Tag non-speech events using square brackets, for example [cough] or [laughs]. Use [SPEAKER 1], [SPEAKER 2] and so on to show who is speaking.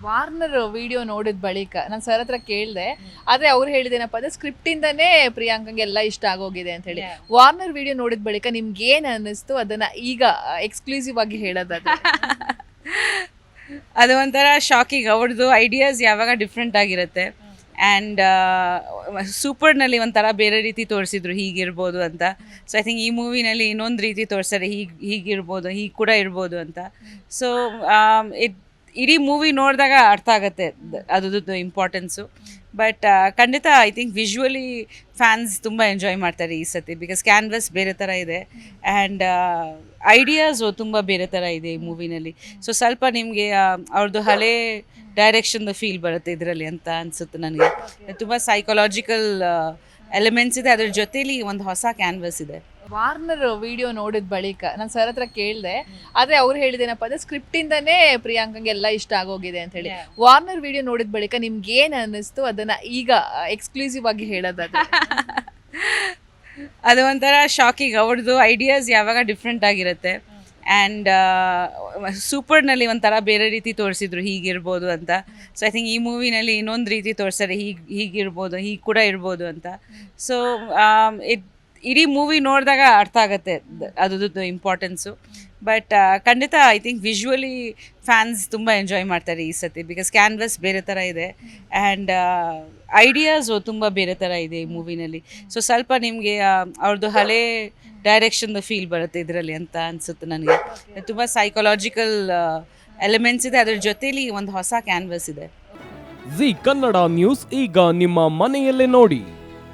[SPEAKER 1] Warner video ನೋಡಿದ ಬಳಿಕ ನಾನು ಸರ್ ಹತ್ರ ಕೇಳಿದೆ ಆದ್ರೆ ಅವ್ರು ಹೇಳಿದೇನಪ್ಪ ಅಂದ್ರೆ ಸ್ಕ್ರಿಪ್ಟ್ ಇಂದನೇ ಪ್ರಿಯಾಂಕಂಗೆ ಎಲ್ಲ ಇಷ್ಟ ಆಗೋಗಿದೆ ಅಂತ ಹೇಳಿ. ವಾರ್ನರ್ ವಿಡಿಯೋ ನೋಡಿದ ಬಳಿಕ ನಿಮ್ಗೆ ಏನ್ ಅನ್ನಿಸ್ತು? ಅದನ್ನ ಈಗ ಎಕ್ಸ್ಕ್ಲೂಸಿವ್ ಆಗಿ ಹೇಳೋದಾದ್ರೆ. [laughs]
[SPEAKER 2] ಅದು ಒಂಥರ ಶಾಕಿಂಗ್ ಅವ್ರದ್ದು ಐಡಿಯಾಸ್ ಯಾವಾಗ ಡಿಫ್ರೆಂಟ್ ಆಗಿರುತ್ತೆ. ಆ್ಯಂಡ್ ಸೂಪರ್ನಲ್ಲಿ ಒಂಥರ ಬೇರೆ ರೀತಿ ತೋರಿಸಿದ್ರು ಹೀಗಿರ್ಬೋದು ಅಂತ. ಸೊ ಐ ಥಿಂಕ್ ಈ ಮೂವಿನಲ್ಲಿ ಇನ್ನೊಂದು ರೀತಿ ತೋರಿಸ್ತಾರೆ ಹೀಗೆ ಹೀಗಿರ್ಬೋದು ಹೀಗೆ ಕೂಡ ಇರ್ಬೋದು ಅಂತ. ಸೊ ಇಟ್ ಇಡೀ ಮೂವಿ ನೋಡಿದಾಗ ಅರ್ಥ ಆಗುತ್ತೆ. ಅದ್ರದ್ದು ಇಂಪಾರ್ಟೆನ್ಸು ಬಟ್ ಖಂಡಿತ ಐ ಥಿಂಕ್ ವಿಜುವಲಿ ಫ್ಯಾನ್ಸ್ ತುಂಬ ಎಂಜಾಯ್ ಮಾಡ್ತಾರೆ ಈ ಸತಿ ಬಿಕಾಸ್ ಕ್ಯಾನ್ವಸ್ ಬೇರೆ ಥರ ಇದೆ. ಆ್ಯಂಡ್ ಐಡಿಯಾಸು ತುಂಬ ಬೇರೆ ಥರ ಇದೆ ಈ ಮೂವಿನಲ್ಲಿ ಸೊ ಸ್ವಲ್ಪ ನಿಮಗೆ ಅವ್ರದ್ದು ಹಳೆ ಡೈರೆಕ್ಷನ್ದು ಫೀಲ್ ಬರುತ್ತೆ ಇದರಲ್ಲಿ ಅಂತ ಅನಿಸುತ್ತೆ ನನಗೆ. ತುಂಬ ಸೈಕಲಾಜಿಕಲ್ ಎಲಿಮೆಂಟ್ಸ್ ಇದೆ. ಅದ್ರ ಜೊತೇಲಿ ಒಂದು ಹೊಸ ಕ್ಯಾನ್ವಸ್ ಇದೆ.
[SPEAKER 1] ವಾರ್ನರ್ ವಿಡಿಯೋ ನೋಡಿದ ಬಳಿಕ ನಾನು ಸರ್ ಹತ್ರ ಕೇಳಿದೆ ಆದ್ರೆ ಅವ್ರು ಹೇಳಿದೇನಪ್ಪ ಅಂದ್ರೆ ಸ್ಕ್ರಿಪ್ಟ್ ಇಂದನೇ ಪ್ರಿಯಾಂಕಂಗೆ ಎಲ್ಲ ಇಷ್ಟ ಆಗೋಗಿದೆ ಅಂತ ಹೇಳಿ. ವಾರ್ನರ್ ವಿಡಿಯೋ ನೋಡಿದ ಬಳಿಕ ನಿಮ್ಗೆ ಏನ್ ಅನ್ನಿಸ್ತು? ಅದನ್ನ ಈಗ ಎಕ್ಸ್ಕ್ಲೂಸಿವ್ ಆಗಿ ಹೇಳೋದಾದ್ರೆ. [laughs]
[SPEAKER 2] ಅದು ಒಂಥರ ಶಾಕಿಂಗ್ ಅವ್ರದ್ದು ಐಡಿಯಾಸ್ ಯಾವಾಗ ಡಿಫ್ರೆಂಟ್ ಆಗಿರುತ್ತೆ. ಆ್ಯಂಡ್ ಸೂಪರ್ನಲ್ಲಿ ಒಂಥರ ಬೇರೆ ರೀತಿ ತೋರಿಸಿದ್ರು ಹೀಗಿರ್ಬೋದು ಅಂತ. ಸೊ ಐ ಥಿಂಕ್ ಈ ಮೂವಿನಲ್ಲಿ ಇನ್ನೊಂದು ರೀತಿ ತೋರಿಸ್ತಾರೆ ಹೀಗೆ ಹೀಗಿರ್ಬೋದು ಹೀಗೆ ಕೂಡ ಇರ್ಬೋದು ಅಂತ. ಸೊ ಇಟ್ ಇಡೀ ಮೂವಿ ನೋಡಿದಾಗ ಅರ್ಥ ಆಗುತ್ತೆ. ಅದ್ರದ್ದು ಇಂಪಾರ್ಟೆನ್ಸು ಬಟ್ ಖಂಡಿತ ಐ ಥಿಂಕ್ ವಿಜುವಲಿ ಫ್ಯಾನ್ಸ್ ತುಂಬ ಎಂಜಾಯ್ ಮಾಡ್ತಾರೆ ಈ ಸತಿ ಬಿಕಾಸ್ ಕ್ಯಾನ್ವಸ್ ಬೇರೆ ಥರ ಇದೆ. ಆ್ಯಂಡ್ ಐಡಿಯಾಸು ತುಂಬ ಬೇರೆ ಥರ ಇದೆ ಈ ಮೂವಿನಲ್ಲಿ ಸೊ ಸ್ವಲ್ಪ ನಿಮಗೆ ಅವ್ರದ್ದು ಹಳೆ ಡೈರೆಕ್ಷನ್ದು ಫೀಲ್ ಬರುತ್ತೆ ಇದರಲ್ಲಿ ಅಂತ ಅನಿಸುತ್ತೆ ನನಗೆ. ತುಂಬ ಸೈಕಲಾಜಿಕಲ್ ಎಲಿಮೆಂಟ್ಸ್ ಇದೆ. ಅದ್ರ ಜೊತೆಲಿ ಒಂದು ಹೊಸ ಕ್ಯಾನ್ವಸ್ ಇದೆ.
[SPEAKER 3] ಜಿ ಕನ್ನಡ ನ್ಯೂಸ್ ಈಗ ನಿಮ್ಮ ಮನೆಯಲ್ಲೇ ನೋಡಿ.